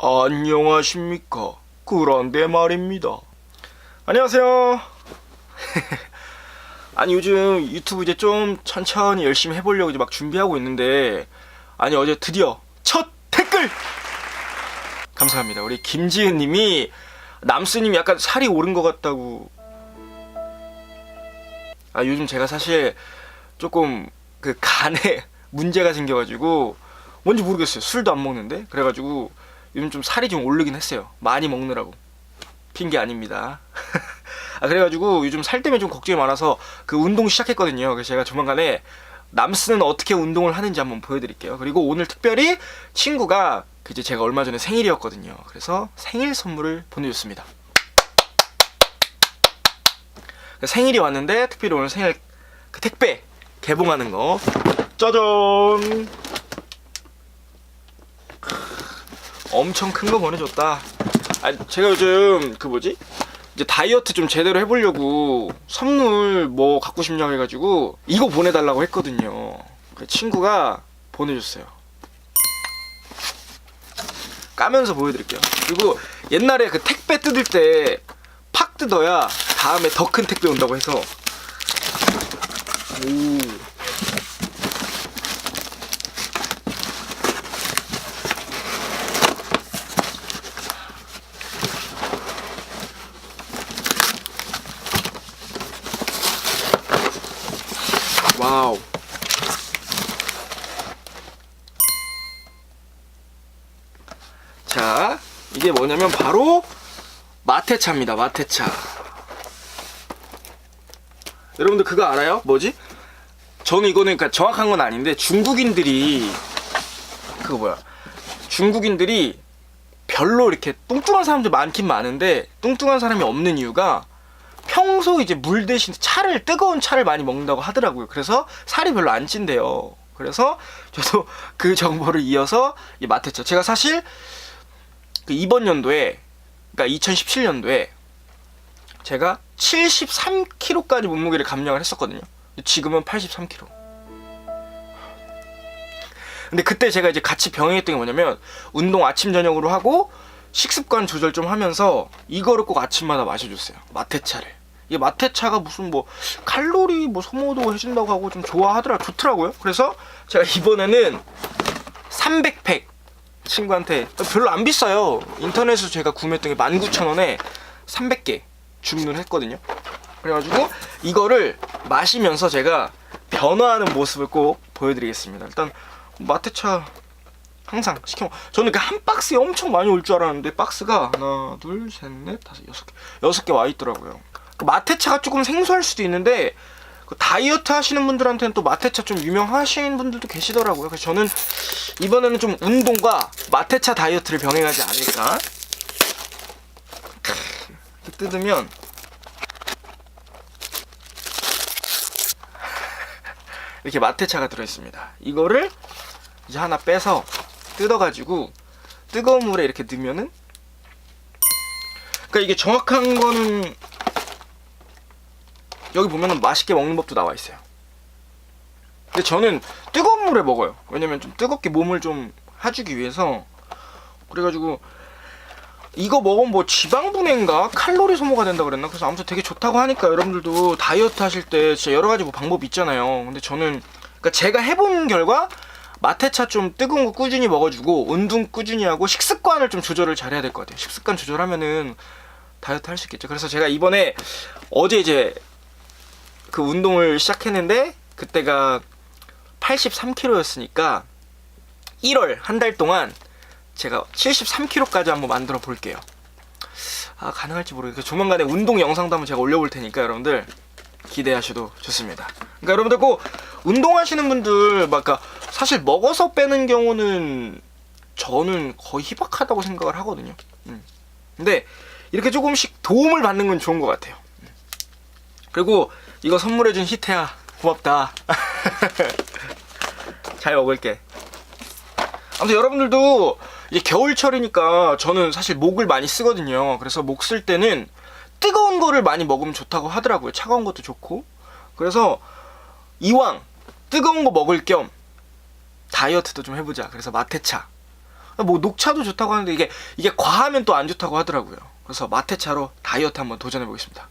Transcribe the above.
안녕하십니까. 그런데 말입니다. 안녕하세요. 아니 요즘 유튜브 이제 좀 천천히 열심히 해보려고 이제 막 준비하고 있는데 아니 어제 드디어 첫 댓글 감사합니다. 우리 김지은님이 남스님 약간 살이 오른 것 같다고. 아 요즘 제가 사실 조금 그 간에 문제가 생겨가지고 뭔지 모르겠어요. 술도 안 먹는데 그래가지고 요즘 좀 살이 좀 오르긴 했어요. 많이 먹느라고. 핑계 아닙니다. 아 그래가지고 요즘 살 때문에 좀 걱정이 많아서 그 운동 시작했거든요. 그래서 제가 조만간에 남스는 어떻게 운동을 하는지 한번 보여드릴게요. 그리고 오늘 특별히 친구가 그 이제 제가 얼마 전에 생일이었거든요. 그래서 생일 선물을 보내줬습니다. 그 생일이 왔는데 특별히 오늘 생일 그 택배 개봉하는 거 짜잔 엄청 큰 거 보내줬다. 아, 제가 요즘 그 뭐지? 이제 다이어트 좀 제대로 해보려고 선물 뭐 갖고 싶냐고 해가지고 이거 보내달라고 했거든요. 그 친구가 보내줬어요. 까면서 보여드릴게요. 그리고 옛날에 그 택배 뜯을 때 팍 뜯어야 다음에 더 큰 택배 온다고 해서 오 와우. 자, 이게 뭐냐면 바로 마테차입니다. 마테차. 여러분들 그거 알아요? 뭐지? 저는 이거는 그러니까 정확한 건 아닌데 중국인들이 그거 뭐야? 중국인들이 별로 이렇게 뚱뚱한 사람들 많긴 많은데 뚱뚱한 사람이 없는 이유가 평소 이제 물 대신 차를 뜨거운 차를 많이 먹는다고 하더라고요. 그래서 살이 별로 안 찐대요. 그래서 저도 그 정보를 이어서 이 마테차. 제가 사실 그 이번 연도에 그러니까 2017년도에 제가 73kg까지 몸무게를 감량을 했었거든요. 지금은 83kg. 근데 그때 제가 이제 같이 병행했던 게 뭐냐면 운동 아침 저녁으로 하고 식습관 조절 좀 하면서 이거를 꼭 아침마다 마셔줬어요. 마테차를. 이게 마테차가 무슨 뭐 칼로리 뭐 소모도 해준다고 하고 좀 좋아하더라 좋더라고요. 그래서 제가 이번에는 300팩 친구한테 별로 안 비싸요. 인터넷에서 제가 구매했던 게 19,000원에 300개 주문을 했거든요. 그래가지고 이거를 마시면서 제가 변화하는 모습을 꼭 보여드리겠습니다. 일단 마테차 항상 시켜 먹. 저는 그 한 박스에 엄청 많이 올 줄 알았는데 박스가 하나, 둘, 셋, 넷, 다섯, 여섯 개, 여섯 개 와 있더라고요. 그 마테차가 조금 생소할 수도 있는데 그 다이어트 하시는 분들한테는 또 마테차 좀 유명하신 분들도 계시더라고요. 그래서 저는 이번에는 좀 운동과 마테차 다이어트를 병행하지 않을까. 뜯으면 이렇게 마테차가 들어있습니다. 이거를 이제 하나 빼서 뜯어가지고 뜨거운 물에 이렇게 넣으면은 그러니까 이게 정확한 거는 여기 보면은 맛있게 먹는 법도 나와 있어요. 근데 저는 뜨거운 물에 먹어요. 왜냐면 좀 뜨겁게 몸을 좀 해주기 위해서 그래가지고 이거 먹으면 뭐 지방 분해인가 칼로리 소모가 된다 그랬나 그래서 아무튼 되게 좋다고 하니까 여러분들도 다이어트 하실 때 진짜 여러 가지 뭐 방법 있잖아요. 근데 저는 그러니까 제가 해본 결과 마테차 좀 뜨거운 거 꾸준히 먹어주고 운동 꾸준히 하고 식습관을 좀 조절을 잘해야 될 것 같아요. 식습관 조절하면은 다이어트 할 수 있겠죠. 그래서 제가 이번에 어제 이제 그 운동을 시작했는데 그때가 83kg였으니까 1월 한 달 동안 제가 73kg까지 한번 만들어 볼게요. 아 가능할지 모르겠어요. 조만간에 운동 영상도 한번 제가 올려볼 테니까 여러분들 기대하셔도 좋습니다. 그러니까 여러분들 꼭 운동하시는 분들 막 그러니까 사실 먹어서 빼는 경우는 저는 거의 희박하다고 생각을 하거든요. 음. 근데 이렇게 조금씩 도움을 받는 건 좋은 것 같아요. 음. 그리고 이거 선물해준 히태야 고맙다. 잘 먹을게. 아무튼 여러분들도 이제 겨울철이니까 저는 사실 목을 많이 쓰거든요. 그래서 목 쓸 때는 뜨거운 거를 많이 먹으면 좋다고 하더라고요. 차가운 것도 좋고. 그래서 이왕 뜨거운 거 먹을 겸 다이어트도 좀 해보자. 그래서 마테차. 뭐 녹차도 좋다고 하는데 이게 이게 과하면 또 안 좋다고 하더라고요. 그래서 마테차로 다이어트 한번 도전해 보겠습니다.